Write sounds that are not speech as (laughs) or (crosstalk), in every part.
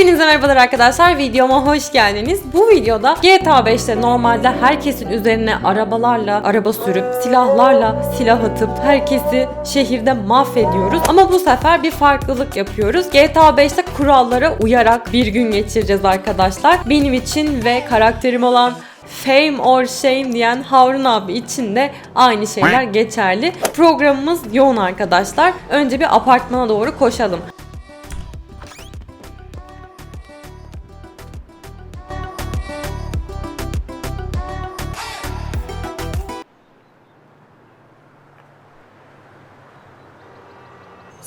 Hepinize merhabalar arkadaşlar. Videoma hoş geldiniz. Bu videoda GTA 5'te normalde herkesin üzerine arabalarla, araba sürüp, silahlarla silah atıp herkesi şehirde mahvediyoruz. Ama bu sefer bir farklılık yapıyoruz. GTA 5'te kurallara uyarak bir gün geçireceğiz arkadaşlar. Benim için ve karakterim olan Fame or shame diyen Harun abi için de aynı şeyler geçerli. Programımız yoğun arkadaşlar. Önce bir apartmana doğru koşalım.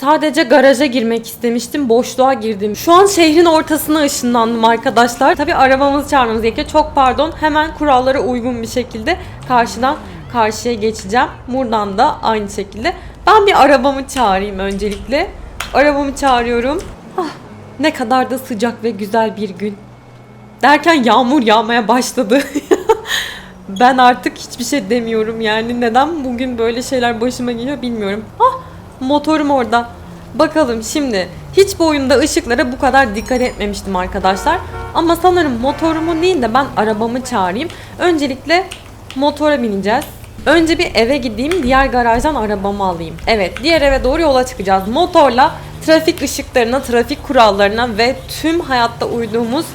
Sadece garaja girmek istemiştim. Boşluğa girdim. Şu an şehrin ortasına ışınlandım arkadaşlar. Tabi arabamızı çağırmamız gerekiyor. Çok pardon. Hemen kurallara uygun bir şekilde karşıdan karşıya geçeceğim. Buradan da aynı şekilde. Ben bir arabamı çağırayım öncelikle. Arabamı çağırıyorum. Ah, ne kadar da sıcak ve güzel bir gün. Derken yağmur yağmaya başladı. (laughs) ben artık hiçbir şey demiyorum yani. Neden bugün böyle şeyler başıma geliyor bilmiyorum. Ah motorum orada. Bakalım şimdi hiç bu oyunda ışıklara bu kadar dikkat etmemiştim arkadaşlar. Ama sanırım motorumu değil de ben arabamı çağırayım. Öncelikle motora bineceğiz. Önce bir eve gideyim, diğer garajdan arabamı alayım. Evet, diğer eve doğru yola çıkacağız. Motorla trafik ışıklarına, trafik kurallarına ve tüm hayatta uyduğumuz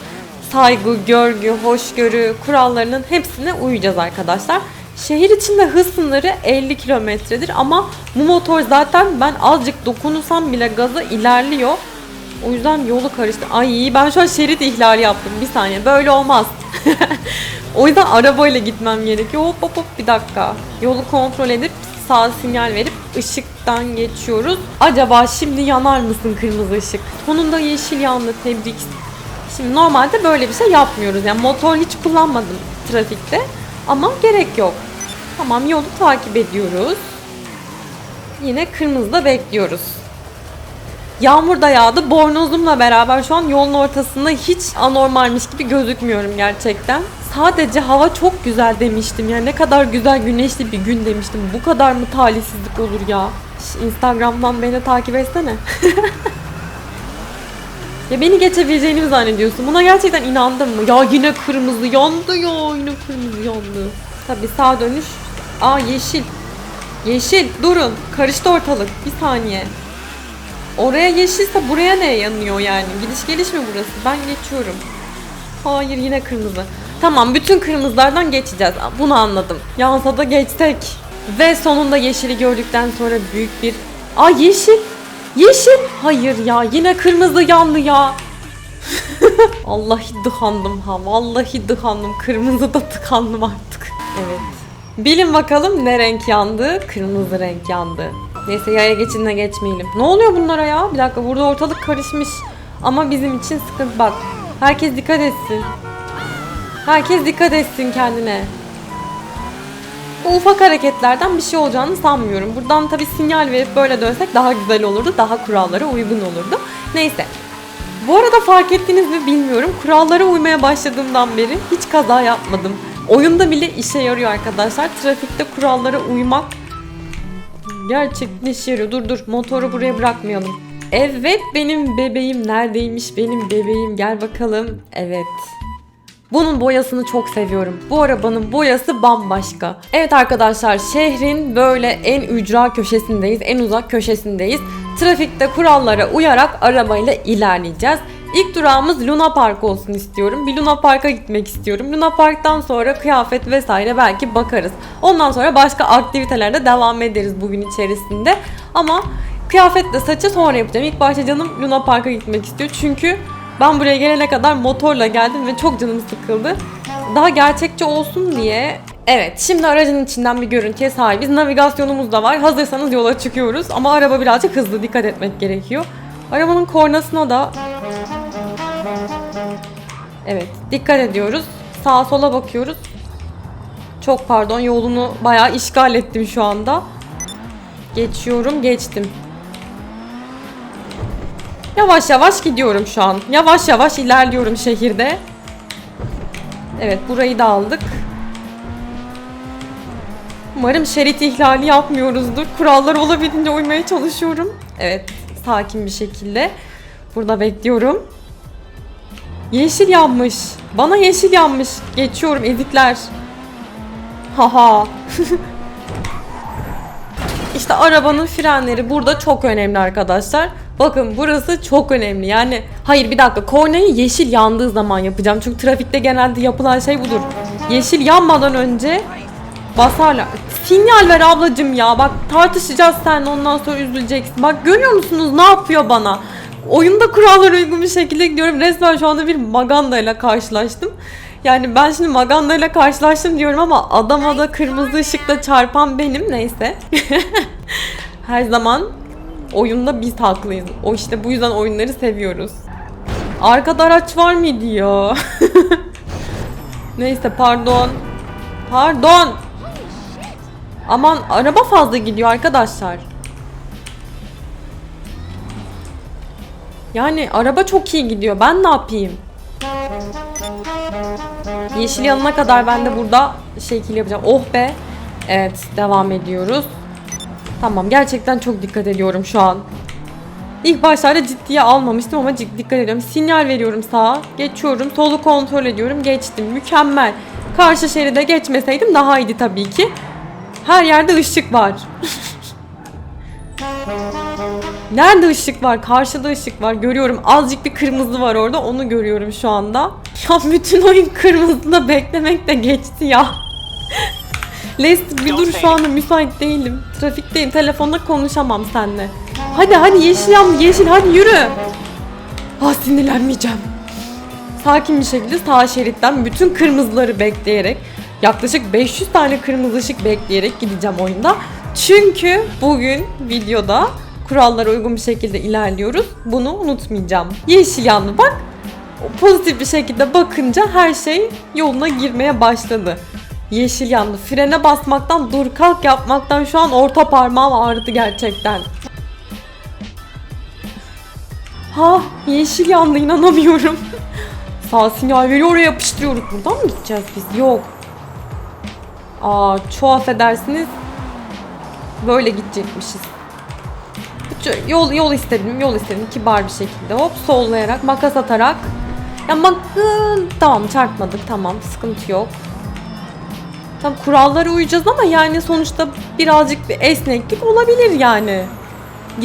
saygı, görgü, hoşgörü kurallarının hepsine uyacağız arkadaşlar. Şehir içinde hız sınırı 50 kilometredir ama bu motor zaten ben azıcık dokunursam bile gaza ilerliyor. O yüzden yolu karıştı. Ay ben şu an şerit ihlali yaptım. Bir saniye. Böyle olmaz. (laughs) o yüzden arabayla gitmem gerekiyor. Hop hop hop bir dakika. Yolu kontrol edip sağ sinyal verip ışıktan geçiyoruz. Acaba şimdi yanar mısın kırmızı ışık? Sonunda yeşil yandı. Tebrik. Şimdi normalde böyle bir şey yapmıyoruz. Yani motor hiç kullanmadım trafikte. Ama gerek yok. Tamam yolu takip ediyoruz. Yine kırmızıda bekliyoruz. Yağmur da yağdı. Bornozumla beraber şu an yolun ortasında hiç anormalmiş gibi gözükmüyorum gerçekten. Sadece hava çok güzel demiştim. Yani ne kadar güzel güneşli bir gün demiştim. Bu kadar mı talihsizlik olur ya? Instagram'dan beni takip etsene. (laughs) ya beni geçebileceğini mi zannediyorsun? Buna gerçekten inandın mı? Ya yine kırmızı yandı ya. Yine kırmızı yandı. Tabii sağ dönüş. Aa yeşil. Yeşil durun. Karıştı ortalık. Bir saniye. Oraya yeşilse buraya ne yanıyor yani? Gidiş geliş mi burası? Ben geçiyorum. Hayır yine kırmızı. Tamam bütün kırmızılardan geçeceğiz. Bunu anladım. Yansa da geçsek. Ve sonunda yeşili gördükten sonra büyük bir... Aa yeşil. Yeşil. Hayır ya yine kırmızı yandı ya. (laughs) Vallahi dıkandım ha. Vallahi dıkandım. Kırmızı da tıkandım artık. Evet. Bilin bakalım ne renk yandı? Kırmızı renk yandı. Neyse yaya geçidine geçmeyelim. Ne oluyor bunlara ya? Bir dakika burada ortalık karışmış. Ama bizim için sıkıntı bak. Herkes dikkat etsin. Herkes dikkat etsin kendine. Bu ufak hareketlerden bir şey olacağını sanmıyorum. Buradan tabii sinyal verip böyle dönsek daha güzel olurdu. Daha kurallara uygun olurdu. Neyse. Bu arada fark ettiniz mi bilmiyorum. Kurallara uymaya başladığımdan beri hiç kaza yapmadım. Oyunda bile işe yarıyor arkadaşlar. Trafikte kurallara uymak gerçekten işe. Dur dur motoru buraya bırakmayalım. Evet benim bebeğim neredeymiş benim bebeğim gel bakalım. Evet. Bunun boyasını çok seviyorum. Bu arabanın boyası bambaşka. Evet arkadaşlar şehrin böyle en ücra köşesindeyiz. En uzak köşesindeyiz. Trafikte kurallara uyarak arabayla ilerleyeceğiz. İlk durağımız Luna Park olsun istiyorum. Bir Luna Park'a gitmek istiyorum. Luna Park'tan sonra kıyafet vesaire belki bakarız. Ondan sonra başka aktivitelerde devam ederiz bugün içerisinde. Ama kıyafetle saçı sonra yapacağım. İlk başta canım Luna Park'a gitmek istiyor. Çünkü ben buraya gelene kadar motorla geldim ve çok canım sıkıldı. Daha gerçekçi olsun diye Evet, şimdi aracın içinden bir görüntüye sahibiz. Navigasyonumuz da var. Hazırsanız yola çıkıyoruz. Ama araba birazcık hızlı, dikkat etmek gerekiyor. Arabanın kornasına da Evet, dikkat ediyoruz. Sağa sola bakıyoruz. Çok pardon, yolunu bayağı işgal ettim şu anda. Geçiyorum, geçtim. Yavaş yavaş gidiyorum şu an. Yavaş yavaş ilerliyorum şehirde. Evet, burayı da aldık. Umarım şerit ihlali yapmıyoruzdur. Kurallara olabildiğince uymaya çalışıyorum. Evet, sakin bir şekilde. Burada bekliyorum. Yeşil yanmış. Bana yeşil yanmış. Geçiyorum ezikler. Haha. (laughs) İşte arabanın frenleri burada çok önemli arkadaşlar. Bakın burası çok önemli. Yani hayır bir dakika kornayı yeşil yandığı zaman yapacağım. Çünkü trafikte genelde yapılan şey budur. Yeşil yanmadan önce basarlar. Sinyal ver ablacım ya. Bak tartışacağız sen ondan sonra üzüleceksin. Bak görüyor musunuz ne yapıyor bana? Oyunda kurallara uygun bir şekilde gidiyorum. Resmen şu anda bir Maganda ile karşılaştım. Yani ben şimdi Maganda ile karşılaştım diyorum ama adama da kırmızı ışıkla çarpan benim neyse. (laughs) Her zaman oyunda biz haklıyız. O işte bu yüzden oyunları seviyoruz. Arkada araç var mıydı ya? (laughs) neyse pardon. Pardon. Aman araba fazla gidiyor arkadaşlar. Yani araba çok iyi gidiyor. Ben ne yapayım? Yeşil yanına kadar ben de burada şekil yapacağım. Oh be. Evet devam ediyoruz. Tamam gerçekten çok dikkat ediyorum şu an. İlk başlarda ciddiye almamıştım ama dikkat ediyorum. Sinyal veriyorum sağa. Geçiyorum. Solu kontrol ediyorum. Geçtim. Mükemmel. Karşı şeride geçmeseydim daha iyiydi tabii ki. Her yerde ışık var. (laughs) Nerede ışık var? Karşıda ışık var. Görüyorum. Azıcık bir kırmızı var orada. Onu görüyorum şu anda. Ya bütün oyun kırmızıda beklemek de geçti ya. Lester bir dur şu anda müsait değilim. Trafikteyim. Telefonda konuşamam seninle. Hadi hadi yeşil yan yeşil hadi yürü. Ah sinirlenmeyeceğim. Sakin bir şekilde sağ şeritten bütün kırmızıları bekleyerek yaklaşık 500 tane kırmızı ışık bekleyerek gideceğim oyunda. Çünkü bugün videoda kurallara uygun bir şekilde ilerliyoruz. Bunu unutmayacağım. Yeşil yandı bak. Pozitif bir şekilde bakınca her şey yoluna girmeye başladı. Yeşil yandı. Frene basmaktan, dur kalk yapmaktan şu an orta parmağım ağrıdı gerçekten. Ha yeşil yandı inanamıyorum. (laughs) Sağ sinyal veriyor oraya yapıştırıyoruz. Buradan mı gideceğiz biz? Yok. Aa çok affedersiniz. Böyle gidecekmişiz. Yol, yol istedim, yol istedim kibar bir şekilde. Hop sollayarak, makas atarak. Ya bak tamam çarpmadık tamam sıkıntı yok. Tam kurallara uyacağız ama yani sonuçta birazcık bir esneklik olabilir yani.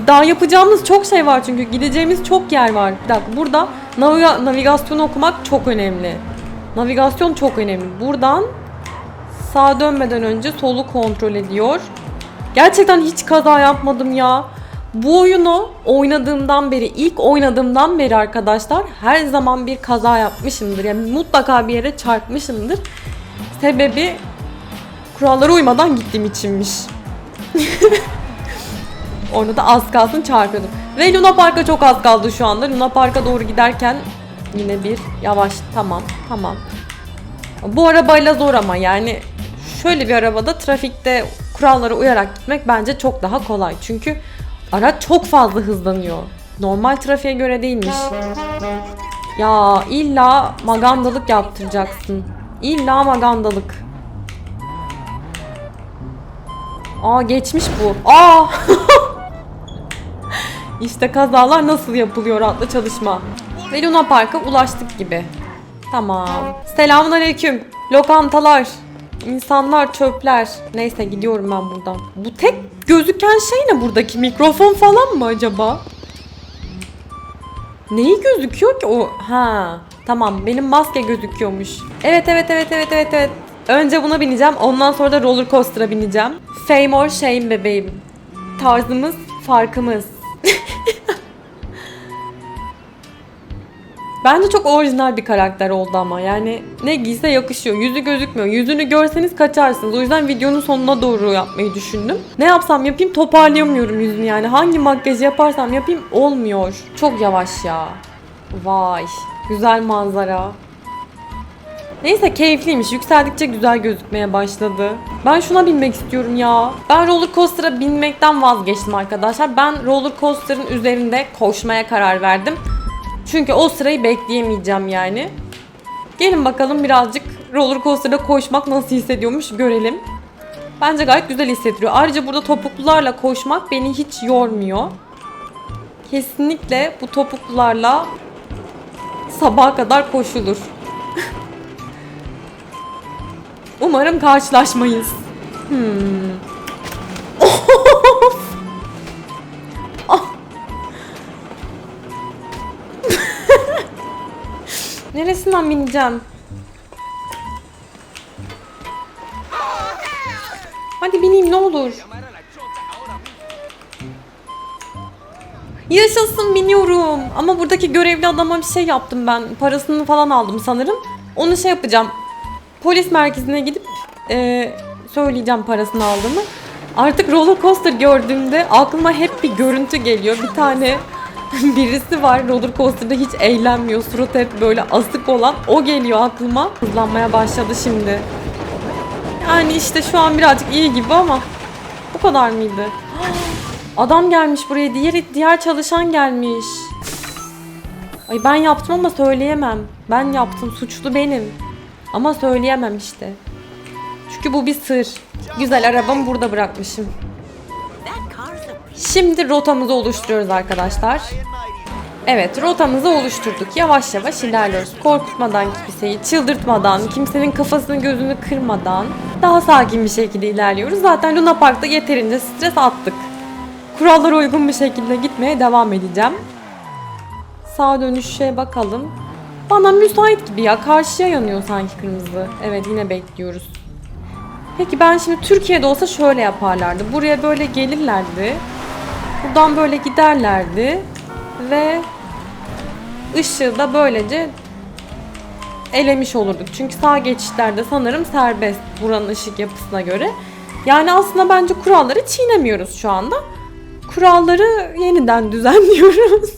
Daha yapacağımız çok şey var çünkü gideceğimiz çok yer var. Bir dakika burada naviga- navigasyon okumak çok önemli. Navigasyon çok önemli. Buradan sağa dönmeden önce solu kontrol ediyor. Gerçekten hiç kaza yapmadım ya. Bu oyunu oynadığımdan beri, ilk oynadığımdan beri arkadaşlar her zaman bir kaza yapmışımdır. Yani mutlaka bir yere çarpmışımdır. Sebebi kurallara uymadan gittiğim içinmiş. (laughs) Orada da az kalsın çarpıyordum. Ve Luna Park'a çok az kaldı şu anda. Luna Park'a doğru giderken yine bir yavaş tamam tamam. Bu arabayla zor ama yani şöyle bir arabada trafikte kurallara uyarak gitmek bence çok daha kolay. Çünkü araç çok fazla hızlanıyor. Normal trafiğe göre değilmiş. Ya illa magandalık yaptıracaksın. İlla magandalık. Aa geçmiş bu. Aa! (laughs) işte kazalar nasıl yapılıyor adlı çalışma. Ve Luna Park'a ulaştık gibi. Tamam. Selamun aleyküm. Lokantalar. insanlar, çöpler. Neyse gidiyorum ben buradan. Bu tek gözüken şey ne buradaki? Mikrofon falan mı acaba? Neyi gözüküyor ki o? Ha. Tamam benim maske gözüküyormuş. Evet evet evet evet evet evet. Önce buna bineceğim. Ondan sonra da roller coaster'a bineceğim. Fame or shame bebeğim. Tarzımız, farkımız. (laughs) Bence çok orijinal bir karakter oldu ama yani ne giyse yakışıyor. Yüzü gözükmüyor. Yüzünü görseniz kaçarsınız. O yüzden videonun sonuna doğru yapmayı düşündüm. Ne yapsam yapayım toparlayamıyorum yüzünü yani. Hangi makyajı yaparsam yapayım olmuyor. Çok yavaş ya. Vay. Güzel manzara. Neyse keyifliymiş. Yükseldikçe güzel gözükmeye başladı. Ben şuna binmek istiyorum ya. Ben roller coaster'a binmekten vazgeçtim arkadaşlar. Ben roller coaster'ın üzerinde koşmaya karar verdim. Çünkü o sırayı bekleyemeyeceğim yani. Gelin bakalım birazcık roller coaster'da koşmak nasıl hissediyormuş görelim. Bence gayet güzel hissettiriyor. Ayrıca burada topuklularla koşmak beni hiç yormuyor. Kesinlikle bu topuklularla sabaha kadar koşulur. Umarım karşılaşmayız. Hmm. Ah. (laughs) Neresinden bineceğim? Hadi bineyim ne olur. Yaşasın biniyorum. Ama buradaki görevli adama bir şey yaptım ben. Parasını falan aldım sanırım. Onu şey yapacağım. Polis merkezine gidip e, söyleyeceğim parasını aldığımı. Artık roller coaster gördüğümde aklıma hep bir görüntü geliyor. Bir tane (laughs) birisi var roller coaster'da hiç eğlenmiyor. Surat hep böyle asık olan. O geliyor aklıma. Hızlanmaya başladı şimdi. Yani işte şu an birazcık iyi gibi ama bu kadar mıydı? (gasps) Adam gelmiş buraya. Diğer diğer çalışan gelmiş. Ay ben yaptım ama söyleyemem. Ben yaptım. Suçlu benim. Ama söyleyemem işte. Çünkü bu bir sır. Güzel arabamı burada bırakmışım. Şimdi rotamızı oluşturuyoruz arkadaşlar. Evet rotamızı oluşturduk. Yavaş yavaş ilerliyoruz. Korkutmadan kimseyi, çıldırtmadan, kimsenin kafasını gözünü kırmadan daha sakin bir şekilde ilerliyoruz. Zaten Luna Park'ta yeterince stres attık. Kurallara uygun bir şekilde gitmeye devam edeceğim. Sağ dönüşe bakalım. Bana müsait gibi ya. Karşıya yanıyor sanki kırmızı. Evet yine bekliyoruz. Peki ben şimdi Türkiye'de olsa şöyle yaparlardı. Buraya böyle gelirlerdi. Buradan böyle giderlerdi. Ve ışığı da böylece elemiş olurduk. Çünkü sağ geçişlerde sanırım serbest buranın ışık yapısına göre. Yani aslında bence kuralları çiğnemiyoruz şu anda. Kuralları yeniden (laughs) düzenliyoruz.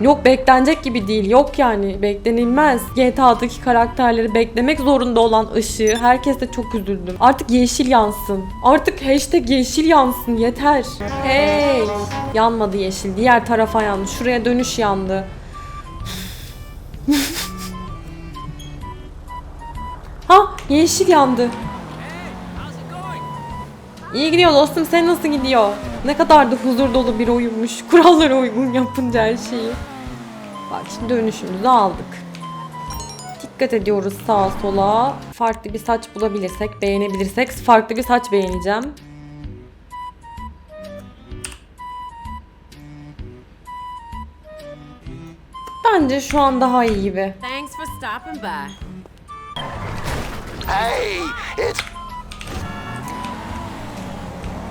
Yok beklenecek gibi değil. Yok yani beklenilmez. GTA'daki karakterleri beklemek zorunda olan ışığı. Herkes de çok üzüldüm. Artık yeşil yansın. Artık hashtag yeşil yansın. Yeter. Hey. Yanmadı yeşil. Diğer tarafa yandı. Şuraya dönüş yandı. (laughs) ha yeşil yandı. İyi gidiyor dostum. Sen nasıl gidiyor? Ne kadar da huzur dolu bir oyunmuş. Kurallara uygun yapınca her şeyi. Bak şimdi dönüşümüzü aldık. Dikkat ediyoruz sağa sola. Farklı bir saç bulabilirsek, beğenebilirsek farklı bir saç beğeneceğim. Bence şu an daha iyi gibi. Thanks for stopping by. Hey, it's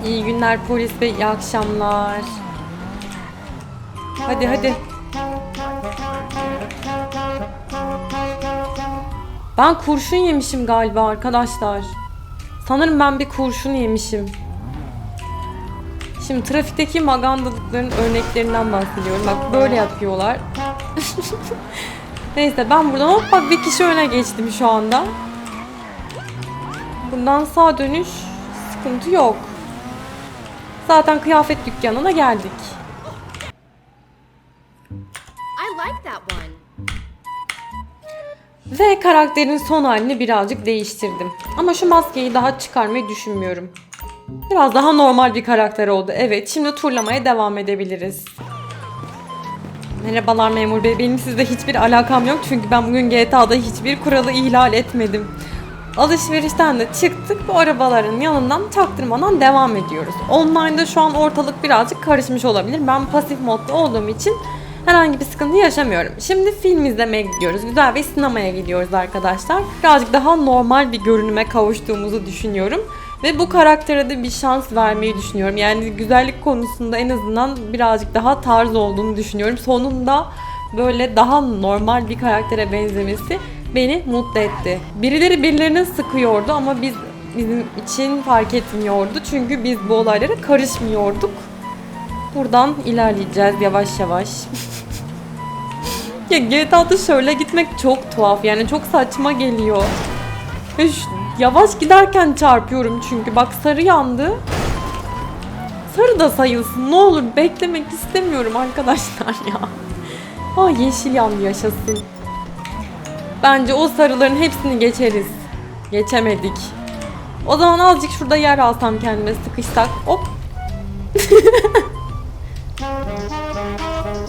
İyi günler polis bey, iyi akşamlar. Hadi hadi. Ben kurşun yemişim galiba arkadaşlar. Sanırım ben bir kurşun yemişim. Şimdi trafikteki magandalıkların örneklerinden bahsediyorum. Bak böyle yapıyorlar. (laughs) Neyse ben buradan hop bak bir kişi öne geçtim şu anda. Buradan sağ dönüş sıkıntı yok. Zaten kıyafet dükkanına geldik. Ve karakterin son halini birazcık değiştirdim. Ama şu maskeyi daha çıkarmayı düşünmüyorum. Biraz daha normal bir karakter oldu. Evet, şimdi turlamaya devam edebiliriz. Merhabalar memur bey. Benim sizle hiçbir alakam yok. Çünkü ben bugün GTA'da hiçbir kuralı ihlal etmedim. Alışverişten de çıktık. Bu arabaların yanından çaktırmadan devam ediyoruz. Online'da şu an ortalık birazcık karışmış olabilir. Ben pasif modda olduğum için herhangi bir sıkıntı yaşamıyorum. Şimdi film izlemeye gidiyoruz. Güzel bir sinemaya gidiyoruz arkadaşlar. Birazcık daha normal bir görünüme kavuştuğumuzu düşünüyorum. Ve bu karaktere de bir şans vermeyi düşünüyorum. Yani güzellik konusunda en azından birazcık daha tarz olduğunu düşünüyorum. Sonunda böyle daha normal bir karaktere benzemesi beni mutlu etti. Birileri birilerine sıkıyordu ama biz bizim için fark etmiyordu. Çünkü biz bu olaylara karışmıyorduk. Buradan ilerleyeceğiz yavaş yavaş. ya GTA'da şöyle gitmek çok tuhaf yani çok saçma geliyor. Yavaş giderken çarpıyorum çünkü bak sarı yandı. Sarı da sayılsın ne olur beklemek istemiyorum arkadaşlar ya. Ah yeşil yandı yaşasın. Bence o sarıların hepsini geçeriz. Geçemedik. O zaman azıcık şurada yer alsam kendime sıkışsak. Hop. (laughs)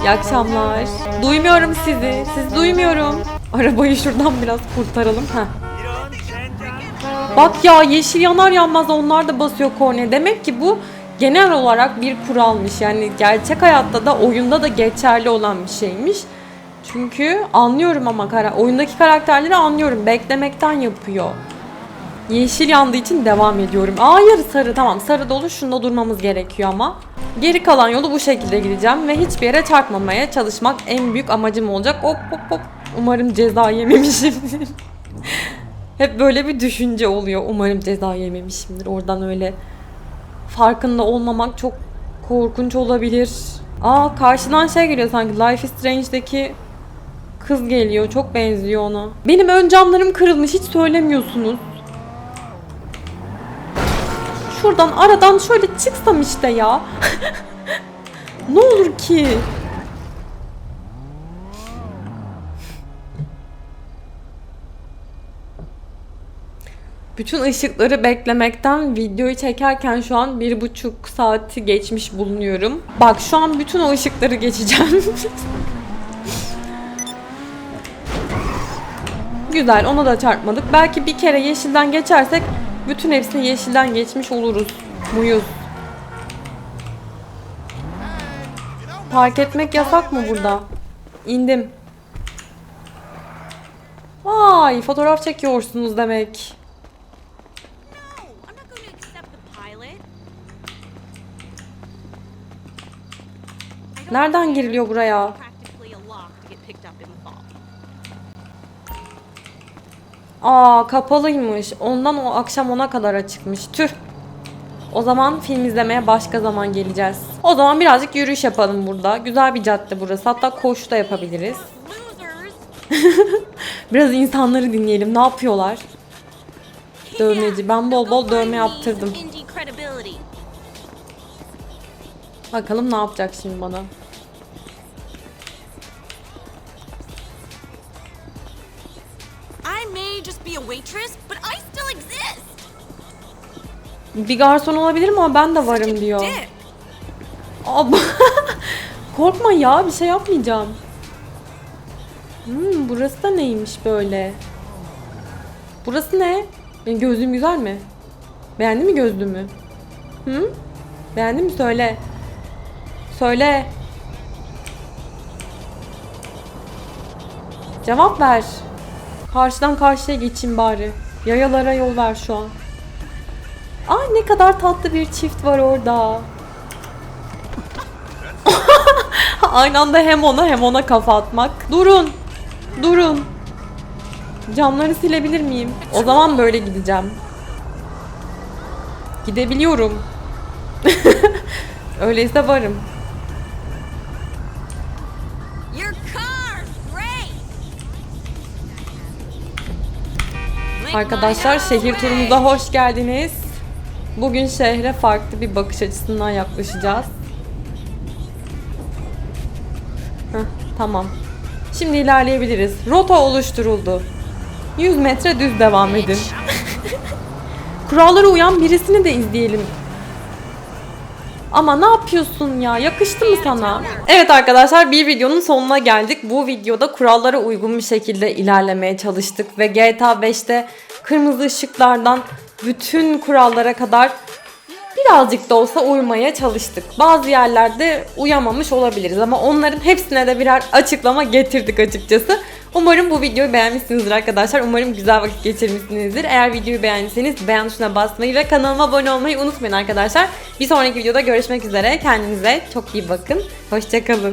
İyi akşamlar. Duymuyorum sizi. Siz duymuyorum. Arabayı şuradan biraz kurtaralım. Heh. Bak ya yeşil yanar yanmaz onlar da basıyor kornaya. Demek ki bu genel olarak bir kuralmış. Yani gerçek hayatta da oyunda da geçerli olan bir şeymiş. Çünkü anlıyorum ama kara oyundaki karakterleri anlıyorum. Beklemekten yapıyor. Yeşil yandığı için devam ediyorum. Hayır sarı tamam sarı dolu şunda durmamız gerekiyor ama. Geri kalan yolu bu şekilde gideceğim ve hiçbir yere çarpmamaya çalışmak en büyük amacım olacak. Hop hop hop. Umarım ceza yememişimdir. (laughs) Hep böyle bir düşünce oluyor. Umarım ceza yememişimdir. Oradan öyle farkında olmamak çok korkunç olabilir. Aa karşıdan şey geliyor sanki Life is Strange'deki kız geliyor. Çok benziyor ona. Benim ön camlarım kırılmış. Hiç söylemiyorsunuz. Şuradan aradan şöyle çıksam işte ya. (laughs) ne olur ki? Bütün ışıkları beklemekten videoyu çekerken şu an bir buçuk saati geçmiş bulunuyorum. Bak şu an bütün o ışıkları geçeceğim. (laughs) Güzel ona da çarpmadık. Belki bir kere yeşilden geçersek bütün hepsini yeşilden geçmiş oluruz. Muyuz? Park etmek yasak mı burada? İndim. Vay fotoğraf çekiyorsunuz demek. Nereden giriliyor buraya? Aa kapalıymış. Ondan o akşam ona kadar açıkmış. Tüh. O zaman film izlemeye başka zaman geleceğiz. O zaman birazcık yürüyüş yapalım burada. Güzel bir cadde burası. Hatta koşu da yapabiliriz. (laughs) Biraz insanları dinleyelim. Ne yapıyorlar? Dövmeci. Ben bol bol dövme yaptırdım. Bakalım ne yapacak şimdi bana. Be a waitress, but I still exist. Bir garson olabilir mi ama ben de varım diyor. Dick. Ab (laughs) Korkma ya bir şey yapmayacağım. Hmm, burası da neymiş böyle? Burası ne? Benim gözlüğüm güzel mi? Beğendin mi gözlüğümü? Hı? Beğendin mi? Söyle. Söyle. Cevap ver. Karşıdan karşıya geçeyim bari. Yayalara yol ver şu an. Ay ne kadar tatlı bir çift var orada. (laughs) Aynı anda hem ona hem ona kafa atmak. Durun. Durun. Camları silebilir miyim? O zaman böyle gideceğim. Gidebiliyorum. (laughs) Öyleyse varım. Arkadaşlar şehir turumuza hoş geldiniz. Bugün şehre farklı bir bakış açısından yaklaşacağız. Heh, tamam. Şimdi ilerleyebiliriz. Rota oluşturuldu. 100 metre düz devam edin. Kurallara uyan birisini de izleyelim. Ama ne yapıyorsun ya? Yakıştı mı sana? Evet arkadaşlar bir videonun sonuna geldik. Bu videoda kurallara uygun bir şekilde ilerlemeye çalıştık ve GTA 5'te kırmızı ışıklardan bütün kurallara kadar birazcık da olsa uymaya çalıştık. Bazı yerlerde uyamamış olabiliriz ama onların hepsine de birer açıklama getirdik açıkçası. Umarım bu videoyu beğenmişsinizdir arkadaşlar. Umarım güzel vakit geçirmişsinizdir. Eğer videoyu beğendiyseniz beğen tuşuna basmayı ve kanalıma abone olmayı unutmayın arkadaşlar. Bir sonraki videoda görüşmek üzere. Kendinize çok iyi bakın. Hoşçakalın.